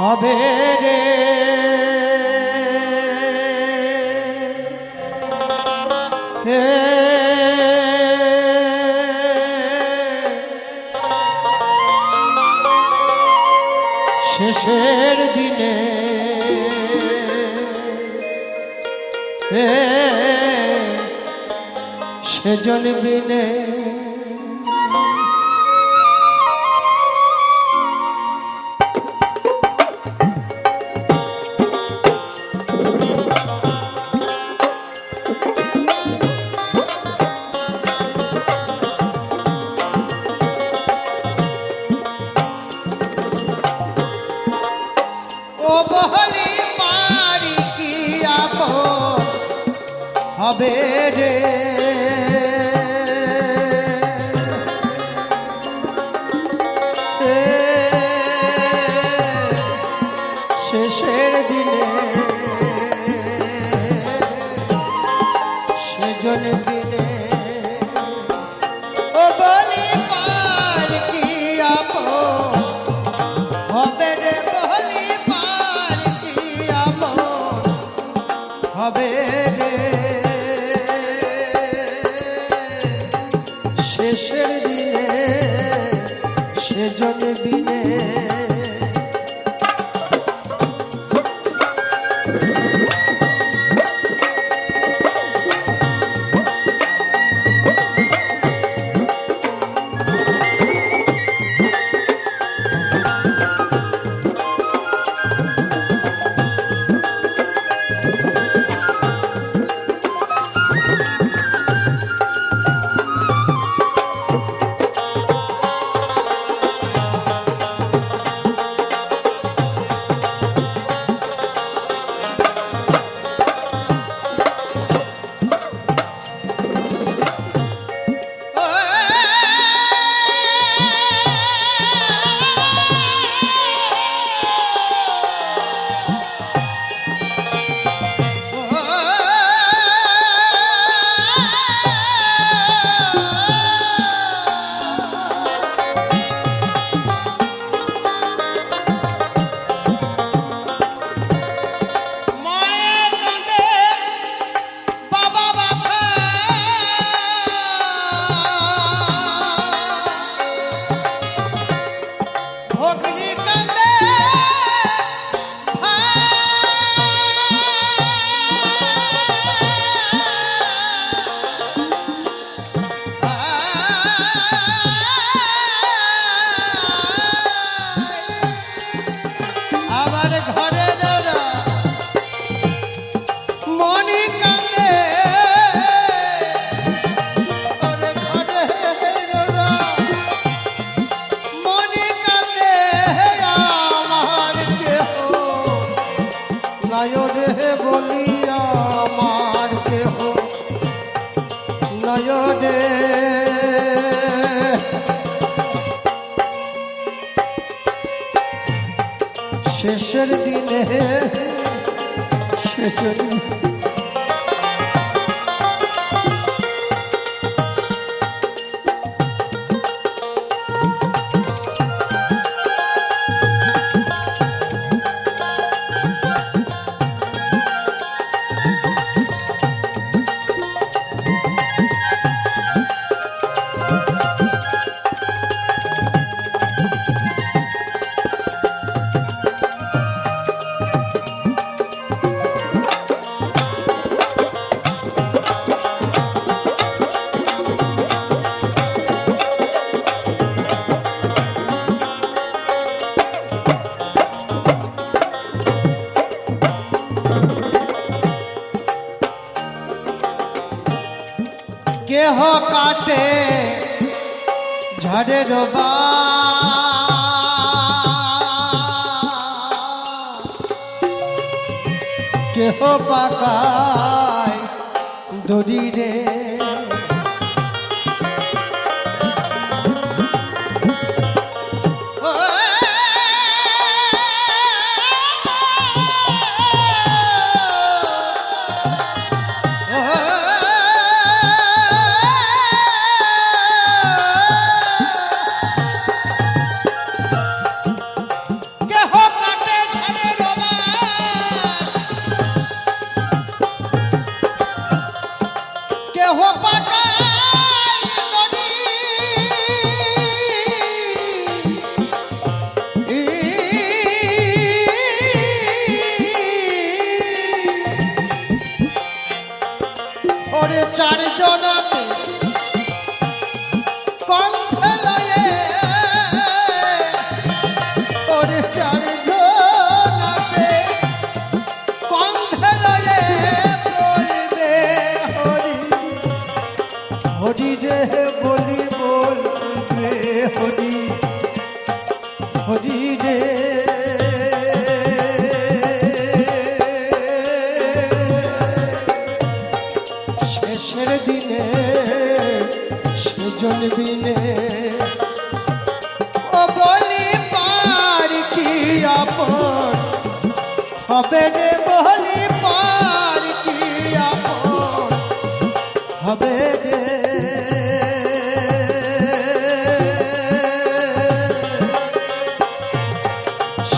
হবে রে সেজন বিনে শেষের দিনে সেজন বিনে শেষের দিনে শেষের দেহ কাটে ঝড়ের বা কেহ পাকায় দড়ি রে।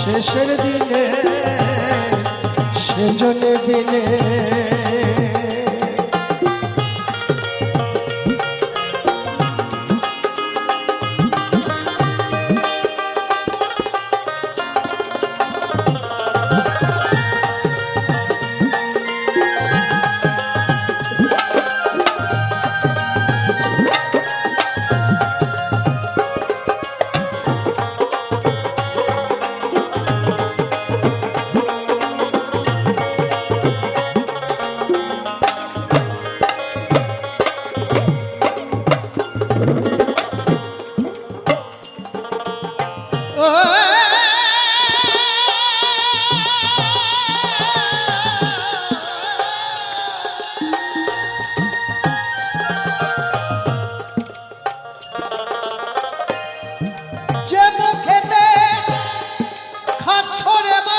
শেষের দিনে সেজনে বিনে বছরে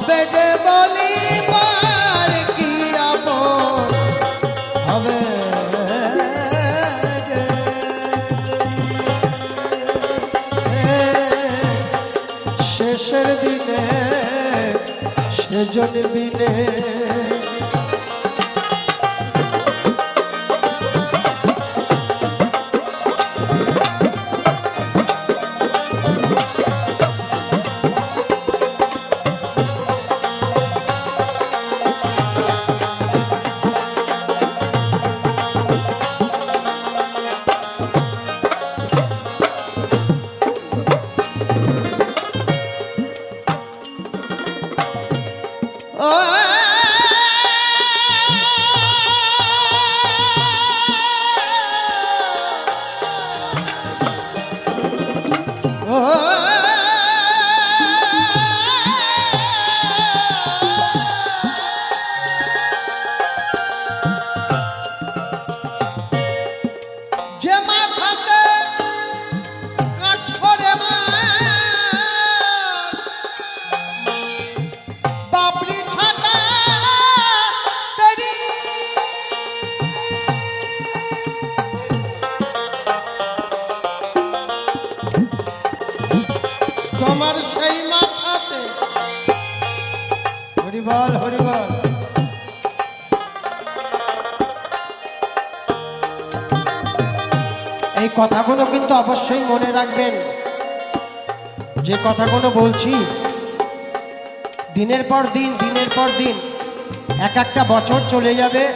হবে যে বলিবার কি আপন? হবে শেষের দিনে সেজন বিনে তোমার সেই মাথাতে। হরিবল হরিবল। এই কথাগুলো কিন্তু অবশ্যই মনে রাখবেন। যে কথাগুলো বলছি, দিনের পর দিন, দিনের পর দিন, এক একটা বছর চলে যাবে।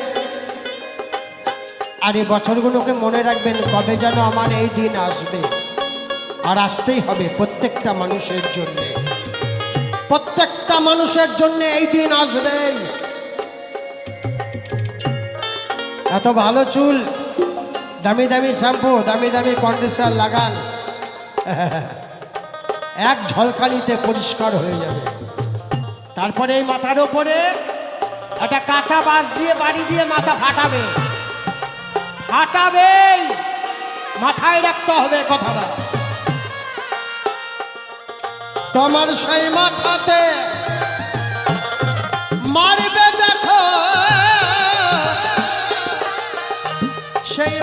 আর এই বছরগুলোকে মনে রাখবেন, কবে যেন আমার এই দিন আসবে। আর আসতেই হবে প্রত্যেকটা মানুষের জন্যে। প্রত্যেকটা মানুষের জন্য এই দিন আসবেই এত ভালো চুল, দামি দামি শ্যাম্পু, দামি দামি কন্ডিশনার লাগান। এক ঝলকানিতে পরিষ্কার হয়ে যাবে। তারপরে এই মাথার ওপরে একটা কাঁচা বাঁশ দিয়ে বাড়ি দিয়ে মাথা ফাটাবে। ফাটাবেই! মাথায় রাখতে হবে কথাটা তোমার সেই মাথাতে মারবে দেখো। সেই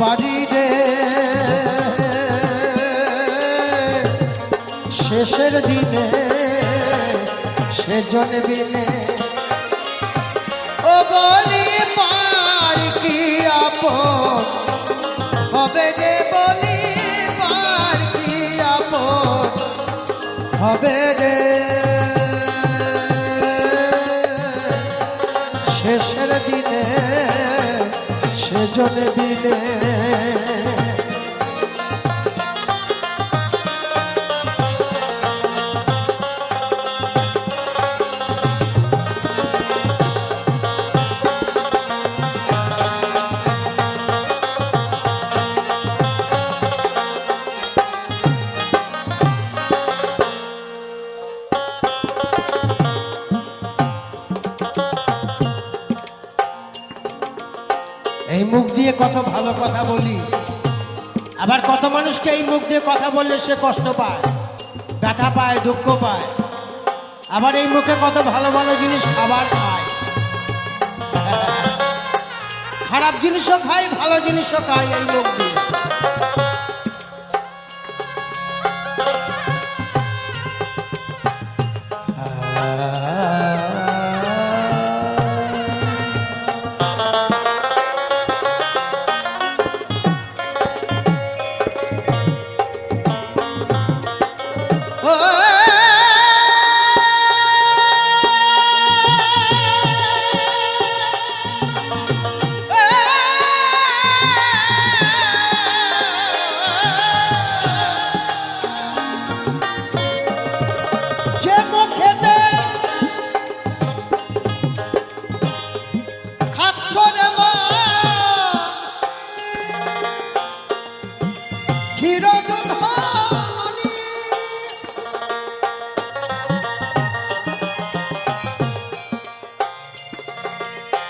বাড়ি শেষের দিনে সেজন বিনে ও বলি, পার কি আপন? হবে রে বলি, পার কি আপন? হবে রে। শেষের দিনে সেজন বিনে কত মানুষকে এই মুখ দিয়ে কথা বললে সে কষ্ট পায়, ব্যথা পায়, দুঃখ পায়। আবার এই মুখে কত ভালো ভালো জিনিস খাবার খায়। খারাপ জিনিসও খায়, ভালো জিনিসও খায় এই মুখ দিয়ে।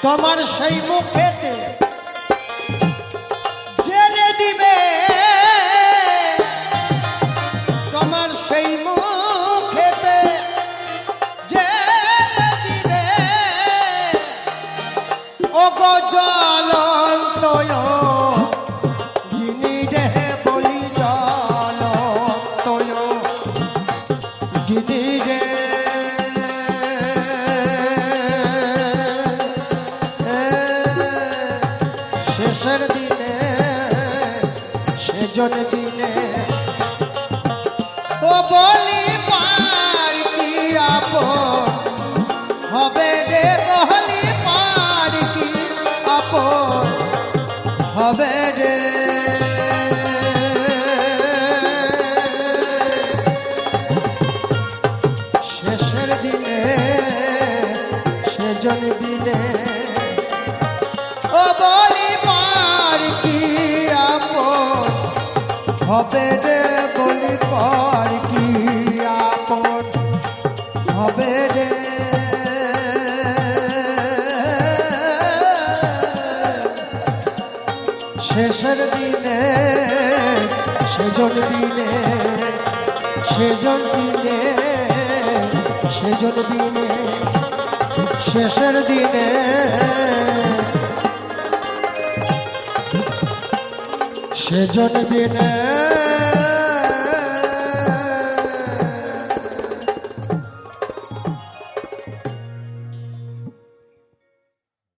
তোমার সেই মুখেতে সেজন দিনে হবে রে বলি পার কি আপন? হবে রে। শেষের দিনে, সেজন দিনে সেজন দিনে সেজন দিনে, শেষের দিনে সেজন দিনে